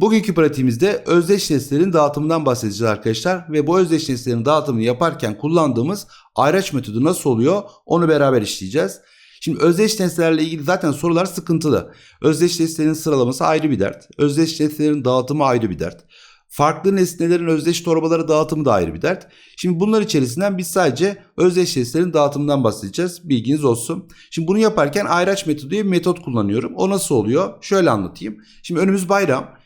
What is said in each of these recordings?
Bugünkü pratiğimizde özdeş nesnelerin dağıtımından bahsedeceğiz arkadaşlar ve bu özdeş nesnelerin dağıtımını yaparken kullandığımız ayraç metodu nasıl oluyor onu beraber işleyeceğiz. Şimdi özdeş nesnelerle ilgili zaten sorular sıkıntılı. Özdeş nesnelerin sıralaması ayrı bir dert. Özdeş nesnelerin dağıtımı ayrı bir dert. Farklı nesnelerin özdeş torbaları dağıtımı da ayrı bir dert. Şimdi bunlar içerisinden biz sadece özdeş nesnelerin dağıtımından bahsedeceğiz. Bilginiz olsun. Şimdi bunu yaparken ayraç metodu diye bir metot kullanıyorum. O nasıl oluyor? Şöyle anlatayım. Şimdi önümüz bayram.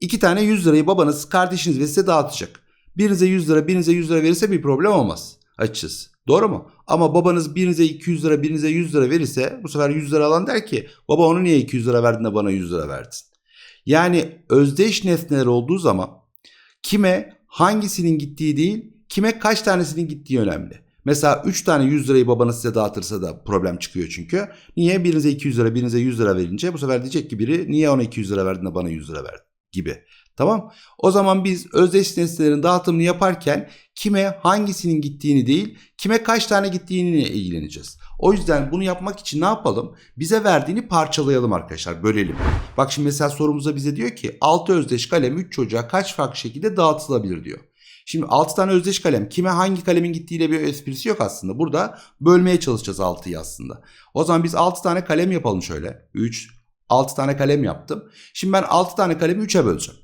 İki tane 100 lirayı babanız, kardeşiniz ve size dağıtacak. Birinize 100 lira, birinize 100 lira verirse bir problem olmaz açıkçası. Doğru mu? Ama babanız birinize 200 lira, birinize 100 lira verirse bu sefer 100 lira alan der ki baba onu niye 200 lira verdin de bana 100 lira verdin? Yani özdeş nesneler olduğu zaman kime hangisinin gittiği değil, kime kaç tanesinin gittiği önemli. Mesela 3 tane 100 lirayı babanız size dağıtırsa da problem çıkıyor çünkü. Niye? Birinize 200 lira, birinize 100 lira verince bu sefer diyecek ki biri niye ona 200 lira verdin de bana 100 lira verdin gibi. Tamam. O zaman biz özdeş nesnelerin dağıtımını yaparken kime hangisinin gittiğini değil, kime kaç tane gittiğini ilgileneceğiz. O yüzden bunu yapmak için ne yapalım? Bize verdiğini parçalayalım arkadaşlar, bölelim. Bak şimdi mesela sorumuzda bize diyor ki 6 özdeş kalem 3 çocuğa kaç farklı şekilde dağıtılabilir diyor. Şimdi 6 tane özdeş kalem kime hangi kalemin gittiğiyle bir esprisi yok aslında. Burada bölmeye çalışacağız 6'yı aslında. O zaman biz 6 tane kalem yapalım şöyle. 3, 6 tane kalem yaptım. Şimdi ben 6 tane kalemi 3'e böleceğim.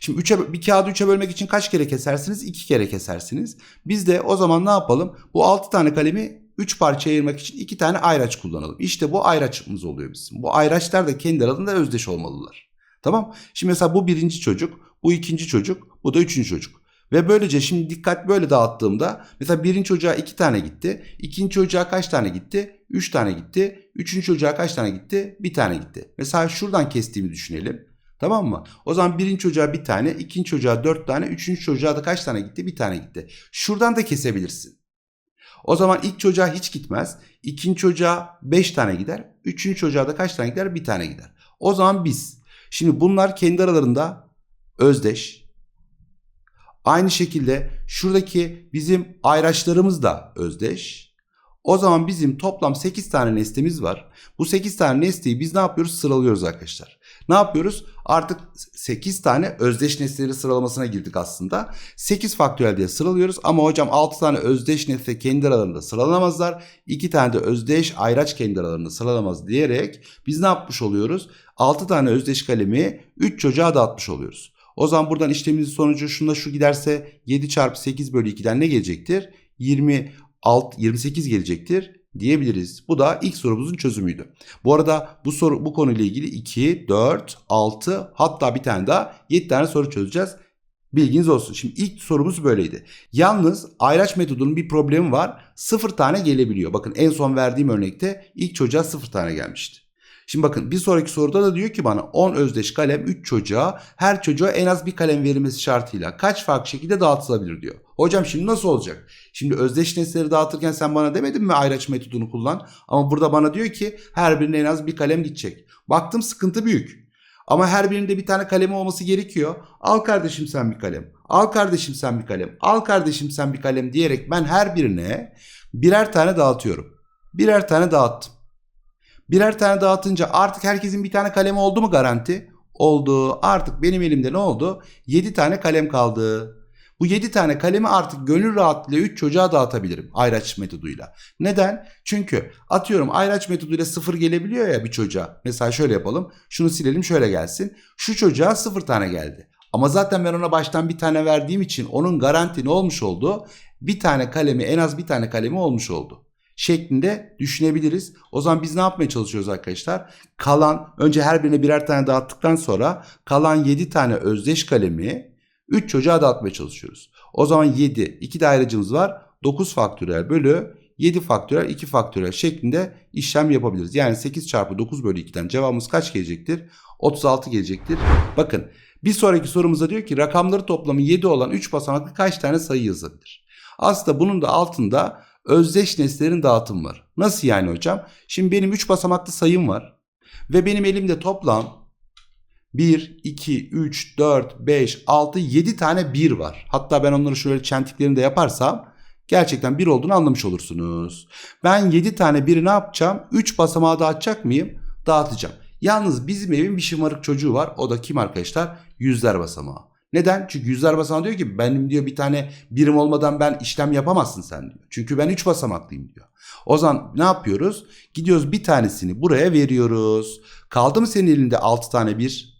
Şimdi 3'e bir kağıdı 3'e bölmek için kaç kere kesersiniz? 2 kere kesersiniz. Biz de o zaman ne yapalım? Bu 6 tane kalemi 3 parçaya ayırmak için 2 tane ayraç kullanalım. İşte bu ayraçımız oluyor bizim. Bu ayraçlar da kendi aralarında özdeş olmalılar. Tamam? Şimdi mesela bu birinci çocuk, bu ikinci çocuk, bu da üçüncü çocuk. Ve böylece şimdi dikkat böyle dağıttığımda mesela birinci çocuğa iki tane gitti. ikinci çocuğa kaç tane gitti? Üç tane gitti. Üçüncü çocuğa kaç tane gitti? Bir tane gitti. Mesela şuradan kestiğimi düşünelim. Tamam mı? O zaman birinci çocuğa bir tane, ikinci çocuğa dört tane, üçüncü çocuğa da kaç tane gitti? Bir tane gitti. Şuradan da kesebilirsin. O zaman ilk çocuğa hiç gitmez. İkinci çocuğa beş tane gider. Üçüncü çocuğa da kaç tane gider? Bir tane gider. O zaman biz. Şimdi bunlar kendi aralarında özdeş. Aynı şekilde şuradaki bizim ayraçlarımız da özdeş. O zaman bizim toplam 8 tane nesnemiz var. Bu 8 tane nesneyi biz ne yapıyoruz? Sıralıyoruz arkadaşlar. Ne yapıyoruz? Artık 8 tane özdeş nesneleri sıralamasına girdik aslında. 8 faktöriyel diye sıralıyoruz ama hocam 6 tane özdeş nesne kendi aralarında sıralanamazlar. 2 tane de özdeş ayraç kendi aralarında sıralanamaz diyerek biz ne yapmış oluyoruz? 6 tane özdeş kalemi 3 çocuğa dağıtmış oluyoruz. O zaman buradan işlemimizin sonucu şunda şu giderse 7 çarpı 8 bölü 2'den ne gelecektir? 26, 28 gelecektir diyebiliriz. Bu da ilk sorumuzun çözümüydü. Bu arada bu soru bu konuyla ilgili 2, 4, 6 hatta bir tane daha 7 tane soru çözeceğiz. Bilginiz olsun. Şimdi ilk sorumuz böyleydi. Yalnız ayraç metodunun bir problemi var. 0 tane gelebiliyor. Bakın en son verdiğim örnekte ilk çocuğa 0 tane gelmişti. Şimdi bakın bir sonraki soruda da diyor ki bana 10 özdeş kalem 3 çocuğa her çocuğa en az bir kalem verilmesi şartıyla kaç farklı şekilde dağıtılabilir diyor. Hocam şimdi nasıl olacak? Şimdi özdeş nesneleri dağıtırken sen bana demedin mi ayraç metodunu kullan? Ama burada bana diyor ki her birine en az bir kalem gidecek. Baktım sıkıntı büyük. Ama her birinde bir tane kalemi olması gerekiyor. Al kardeşim sen bir kalem. Al kardeşim sen bir kalem. Al kardeşim sen bir kalem diyerek ben her birine birer tane dağıtıyorum. Birer tane dağıttım. Birer tane dağıtınca artık herkesin bir tane kalemi oldu mu garanti? Oldu. Artık benim elimde ne oldu? 7 tane kalem kaldı. Bu 7 tane kalemi artık gönül rahatlığıyla 3 çocuğa dağıtabilirim ayraç metoduyla. Neden? Çünkü atıyorum ayraç metoduyla 0 gelebiliyor ya bir çocuğa. Mesela şöyle yapalım. Şunu silelim şöyle gelsin. Şu çocuğa 0 tane geldi. Ama zaten ben ona baştan bir tane verdiğim için onun garanti ne olmuş oldu? Bir tane kalemi en az bir tane kalemi olmuş oldu şeklinde düşünebiliriz. O zaman biz ne yapmaya çalışıyoruz arkadaşlar? Kalan önce her birine birer tane dağıttıktan sonra kalan 7 tane özdeş kalemi 3 çocuğa dağıtmaya çalışıyoruz. O zaman 7 2 dairacımız var. 9 faktöriyel bölü 7 faktöriyel 2 faktöriyel şeklinde işlem yapabiliriz. Yani 8 çarpı 9 bölü 2'den cevabımız kaç gelecektir? 36 gelecektir. Bakın bir sonraki sorumuzda diyor ki rakamları toplamı 7 olan 3 basamaklı kaç tane sayı yazabilir? Aslında bunun da altında özdeş nesnelerin dağıtımı var. Nasıl yani hocam? Şimdi benim 3 basamaklı sayım var. Ve benim elimde toplam 1, 2, 3, 4, 5, 6, 7 tane 1 var. Hatta ben onları şöyle çentiklerini de yaparsam gerçekten 1 olduğunu anlamış olursunuz. Ben 7 tane 1'i ne yapacağım? 3 basamağa dağıtacak mıyım? Dağıtacağım. Yalnız bizim evin bir şımarık çocuğu var. O da kim arkadaşlar? Yüzler basamağı. Neden? Çünkü yüzler basamağı diyor ki benim diyor bir tane birim olmadan ben işlem yapamazsın sen diyor. Çünkü ben 3 basamaklıyım diyor. O zaman ne yapıyoruz? Gidiyoruz bir tanesini buraya veriyoruz. Kaldı mı senin elinde 6 tane bir?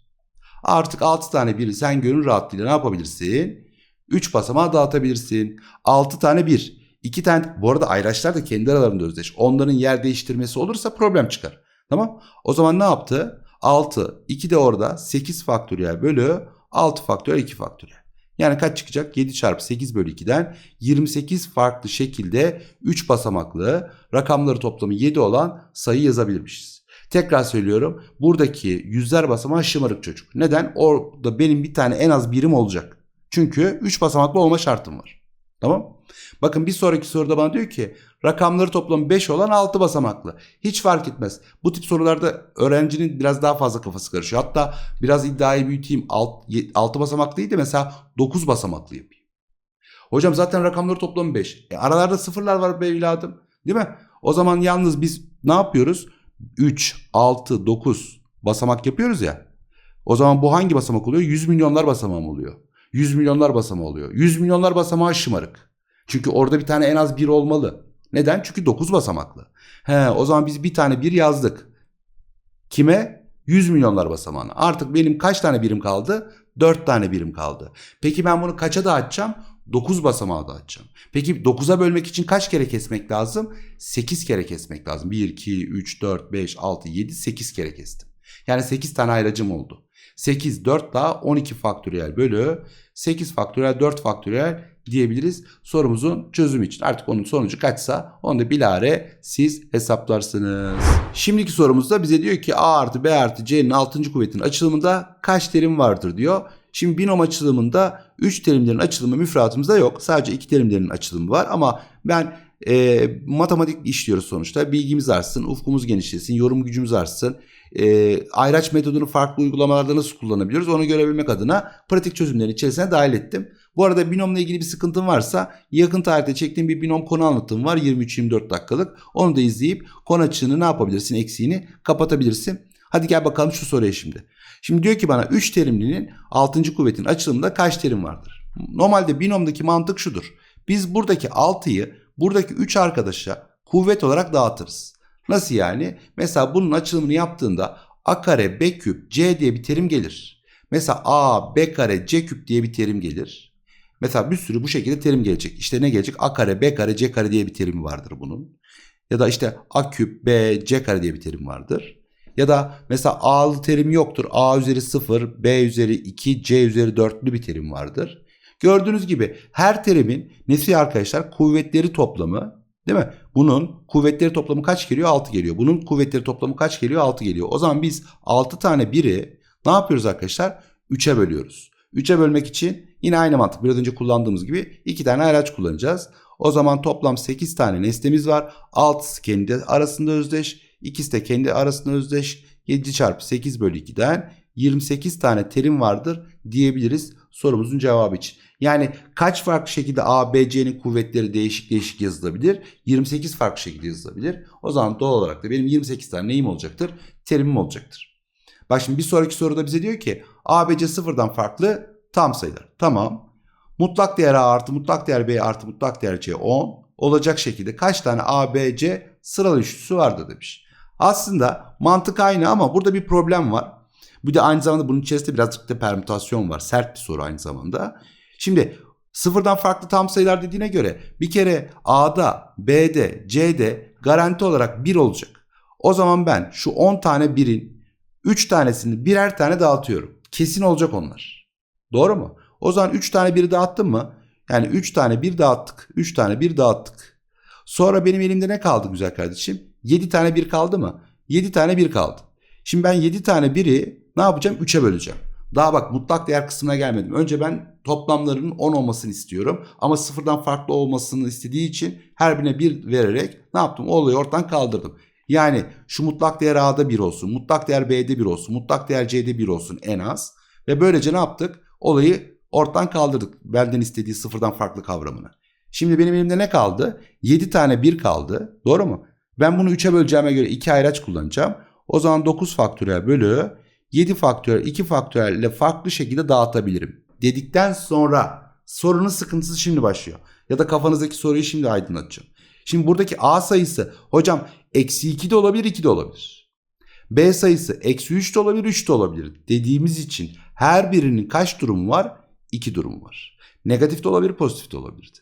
Artık 6 tane biri sen gönül rahatlığıyla ne yapabilirsin? 3 basamağa dağıtabilirsin. 6 tane bir. 2 tane bu arada ayraçlar da kendi aralarında özdeş. Onların yer değiştirmesi olursa problem çıkar. Tamam? O zaman ne yaptı? 6, 2 de orada 8 faktöriyel bölü 6 faktöriyel 2 faktöriyel. Yani kaç çıkacak? 7 çarpı 8 bölü 2'den 28 farklı şekilde 3 basamaklı rakamları toplamı 7 olan sayı yazabilirmişiz. Tekrar söylüyorum. Buradaki yüzler basamağı şımarık çocuk. Neden? Orada benim bir tane en az birim olacak. Çünkü 3 basamaklı olma şartım var. Tamam? Bakın bir sonraki soruda bana diyor ki rakamları toplamı 5 olan 6 basamaklı. Hiç fark etmez. Bu tip sorularda öğrencinin biraz daha fazla kafası karışıyor. Hatta biraz iddiayı büyüteyim. 6 basamaklıydı mesela 9 basamaklı yapayım. Hocam zaten rakamları toplamı 5. E aralarda sıfırlar var be evladım. Değil mi? O zaman yalnız biz ne yapıyoruz? 3, 6, 9 basamak yapıyoruz ya. O zaman bu hangi basamak oluyor? 100 milyonlar basamağı oluyor. 100 milyonlar basamağı oluyor. 100 milyonlar basamağı şımarık. Çünkü orada bir tane en az bir olmalı. Neden? Çünkü 9 basamaklı. He, o zaman biz bir tane bir yazdık. Kime? 100 milyonlar basamağına. Artık benim kaç tane birim kaldı? 4 tane birim kaldı. Peki ben bunu kaça dağıtacağım? 9 basamağa dağıtacağım. Peki 9'a bölmek için kaç kere kesmek lazım? 8 kere kesmek lazım. 1, 2, 3, 4, 5, 6, 7, 8 kere kestim. Yani 8 tane ayracım oldu. 8, 4 daha 12 faktöriyel bölü 8 faktöriyel 4 faktöriyel diyebiliriz sorumuzun çözümü için. Artık onun sonucu kaçsa onu da bilare siz hesaplarsınız. Şimdiki sorumuzda bize diyor ki A artı B artı C'nin 6. kuvvetinin açılımında kaç terim vardır diyor. Şimdi binom açılımında 3 terimlerin açılımı müfredatımızda yok. Sadece 2 terimlerin açılımı var ama ben e, matematik işliyoruz sonuçta. Bilgimiz artsın, ufkumuz genişlesin, yorum gücümüz artsın. E, ayraç metodunu farklı uygulamalarda nasıl kullanabiliyoruz onu görebilmek adına pratik çözümlerin içerisine dahil ettim. Bu arada binomla ilgili bir sıkıntın varsa yakın tarihte çektiğim bir binom konu anlatım var 23-24 dakikalık. Onu da izleyip konu açığını ne yapabilirsin eksiğini kapatabilirsin. Hadi gel bakalım şu soruya şimdi. Şimdi diyor ki bana 3 terimlinin 6. kuvvetin açılımında kaç terim vardır? Normalde binomdaki mantık şudur. Biz buradaki 6'yı buradaki 3 arkadaşa kuvvet olarak dağıtırız. Nasıl yani? Mesela bunun açılımını yaptığında a kare b küp c diye bir terim gelir. Mesela a b kare c küp diye bir terim gelir. Mesela bir sürü bu şekilde terim gelecek. İşte ne gelecek? a kare b kare c kare diye bir terim vardır bunun. Ya da işte a küp b c kare diye bir terim vardır. Ya da mesela a'lı terim yoktur. a üzeri 0, b üzeri 2, c üzeri 4'lü bir terim vardır. Gördüğünüz gibi her terimin nesi arkadaşlar? Kuvvetleri toplamı değil mi? Bunun kuvvetleri toplamı kaç geliyor? 6 geliyor. Bunun kuvvetleri toplamı kaç geliyor? 6 geliyor. O zaman biz 6 tane biri ne yapıyoruz arkadaşlar? 3'e bölüyoruz. 3'e bölmek için yine aynı mantık. Biraz önce kullandığımız gibi 2 tane araç kullanacağız. O zaman toplam 8 tane nesnemiz var. 6'sı kendi arasında özdeş. İkisi de kendi arasında özdeş. 7 çarpı 8 bölü 2'den 28 tane terim vardır diyebiliriz sorumuzun cevabı için. Yani kaç farklı şekilde A, B, C'nin kuvvetleri değişik değişik yazılabilir? 28 farklı şekilde yazılabilir. O zaman doğal olarak da benim 28 tane neyim olacaktır? Terimim olacaktır. Bak şimdi bir sonraki soruda bize diyor ki A, B, C sıfırdan farklı tam sayılar. Tamam. Mutlak değer A artı mutlak değer B artı mutlak değer C 10 olacak şekilde kaç tane A, B, C sıralı üçlüsü vardır demiş. Aslında mantık aynı ama burada bir problem var. Bir de aynı zamanda bunun içerisinde birazcık da permütasyon var. Sert bir soru aynı zamanda. Şimdi sıfırdan farklı tam sayılar dediğine göre bir kere A'da, B'de, C'de garanti olarak 1 olacak. O zaman ben şu 10 tane birin 3 tanesini birer tane dağıtıyorum. Kesin olacak onlar. Doğru mu? O zaman 3 tane biri dağıttım mı? Yani 3 tane bir dağıttık. 3 tane bir dağıttık. Sonra benim elimde ne kaldı güzel kardeşim? 7 tane bir kaldı mı? 7 tane bir kaldı. Şimdi ben 7 tane biri ne yapacağım? 3'e böleceğim. Daha bak mutlak değer kısmına gelmedim. Önce ben toplamlarının 10 olmasını istiyorum. Ama sıfırdan farklı olmasını istediği için her birine 1 vererek ne yaptım? O olayı ortadan kaldırdım. Yani şu mutlak değer A'da 1 olsun, mutlak değer B'de 1 olsun, mutlak değer C'de 1 olsun en az. Ve böylece ne yaptık? Olayı ortadan kaldırdık. Benden istediği sıfırdan farklı kavramını. Şimdi benim elimde ne kaldı? 7 tane 1 kaldı. Doğru mu? Ben bunu 3'e böleceğime göre 2 ayraç kullanacağım. O zaman 9 faktöriyel bölü 7 faktöriyel 2 faktöriyel ile farklı şekilde dağıtabilirim. Dedikten sonra sorunun sıkıntısı şimdi başlıyor. Ya da kafanızdaki soruyu şimdi aydınlatacağım. Şimdi buradaki A sayısı hocam eksi 2 de olabilir 2 de olabilir. B sayısı eksi 3 de olabilir 3 de olabilir dediğimiz için her birinin kaç durumu var? 2 durumu var. Negatif de olabilir pozitif de olabilirdi.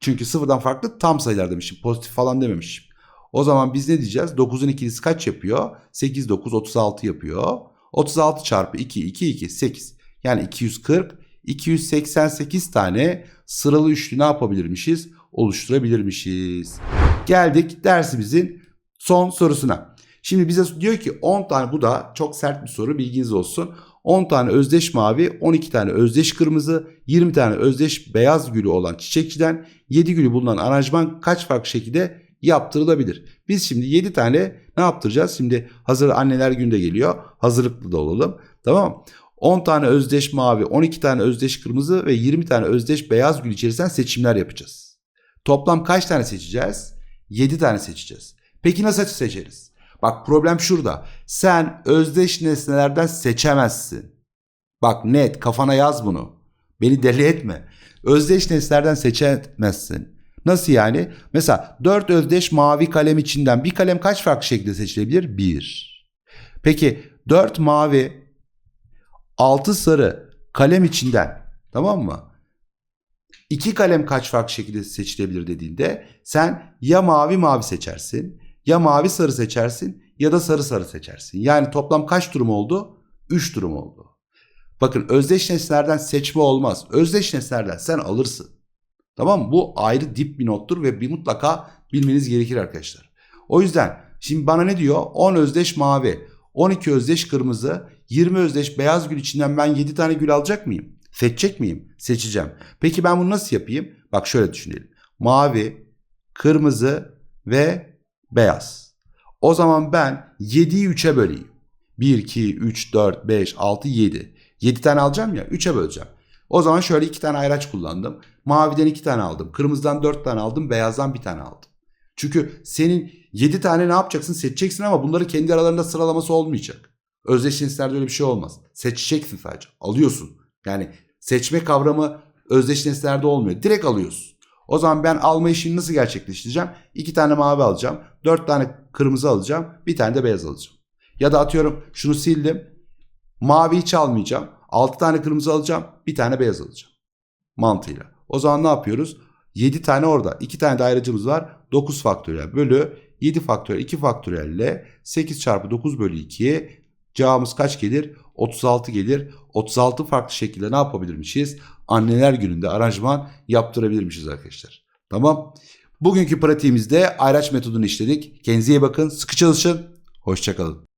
Çünkü sıfırdan farklı tam sayılar demişim. Pozitif falan dememişim. O zaman biz ne diyeceğiz? 9'un ikilisi kaç yapıyor? 8, 9, 36 yapıyor. 36 çarpı 2, 2, 2, 8. Yani 240, 288 tane sıralı üçlü ne yapabilirmişiz? Oluşturabilirmişiz. Geldik dersimizin son sorusuna. Şimdi bize diyor ki 10 tane bu da çok sert bir soru bilginiz olsun. 10 tane özdeş mavi, 12 tane özdeş kırmızı, 20 tane özdeş beyaz gülü olan çiçekçiden 7 gülü bulunan aranjman kaç farklı şekilde yaptırılabilir? Biz şimdi 7 tane ne yaptıracağız? Şimdi hazır anneler günde geliyor. Hazırlıklı da olalım. Tamam mı? 10 tane özdeş mavi, 12 tane özdeş kırmızı ve 20 tane özdeş beyaz gül içerisinden seçimler yapacağız. Toplam kaç tane seçeceğiz? 7 tane seçeceğiz. Peki nasıl seçeriz? Bak problem şurada. Sen özdeş nesnelerden seçemezsin. Bak net kafana yaz bunu. Beni deli etme. Özdeş nesnelerden seçemezsin. Nasıl yani? Mesela 4 özdeş mavi kalem içinden bir kalem kaç farklı şekilde seçilebilir? 1. Peki 4 mavi 6 sarı kalem içinden tamam mı? İki kalem kaç farklı şekilde seçilebilir dediğinde sen ya mavi mavi seçersin ya mavi sarı seçersin ya da sarı sarı seçersin. Yani toplam kaç durum oldu? 3 durum oldu. Bakın özdeş nesnelerden seçme olmaz. Özdeş nesnelerden sen alırsın. Tamam mı? Bu ayrı dip bir nottur ve bir mutlaka bilmeniz gerekir arkadaşlar. O yüzden şimdi bana ne diyor? 10 özdeş mavi, 12 özdeş kırmızı, 20 özdeş beyaz gül içinden ben 7 tane gül alacak mıyım? Seçecek miyim? Seçeceğim. Peki ben bunu nasıl yapayım? Bak şöyle düşünelim. Mavi, kırmızı ve beyaz. O zaman ben 7'yi 3'e böleyim. 1, 2, 3, 4, 5, 6, 7. 7 tane alacağım ya 3'e böleceğim. O zaman şöyle 2 tane ayraç kullandım. Maviden 2 tane aldım. Kırmızıdan 4 tane aldım. Beyazdan 1 tane aldım. Çünkü senin 7 tane ne yapacaksın? Seçeceksin ama bunları kendi aralarında sıralaması olmayacak. Özdeş nesnelerde öyle bir şey olmaz. Seçeceksin sadece. Alıyorsun. Yani seçme kavramı özdeş nesnelerde olmuyor. Direkt alıyorsun. O zaman ben alma işini nasıl gerçekleştireceğim? 2 tane mavi alacağım. 4 tane kırmızı alacağım. Bir tane de beyaz alacağım. Ya da atıyorum şunu sildim. Mavi hiç almayacağım. 6 tane kırmızı alacağım. Bir tane beyaz alacağım. Mantığıyla. O zaman ne yapıyoruz? 7 tane orada. 2 tane de var. 9 faktöriyel bölü 7 faktöriyel 2 faktöriyel ile 8 çarpı 9 bölü 2'ye cevabımız kaç gelir? 36 gelir. 36 farklı şekilde ne yapabilirmişiz? Anneler gününde aranjman yaptırabilirmişiz arkadaşlar. Tamam. Bugünkü pratiğimizde ayraç metodunu işledik. Kendinize iyi bakın. Sıkı çalışın. Hoşçakalın.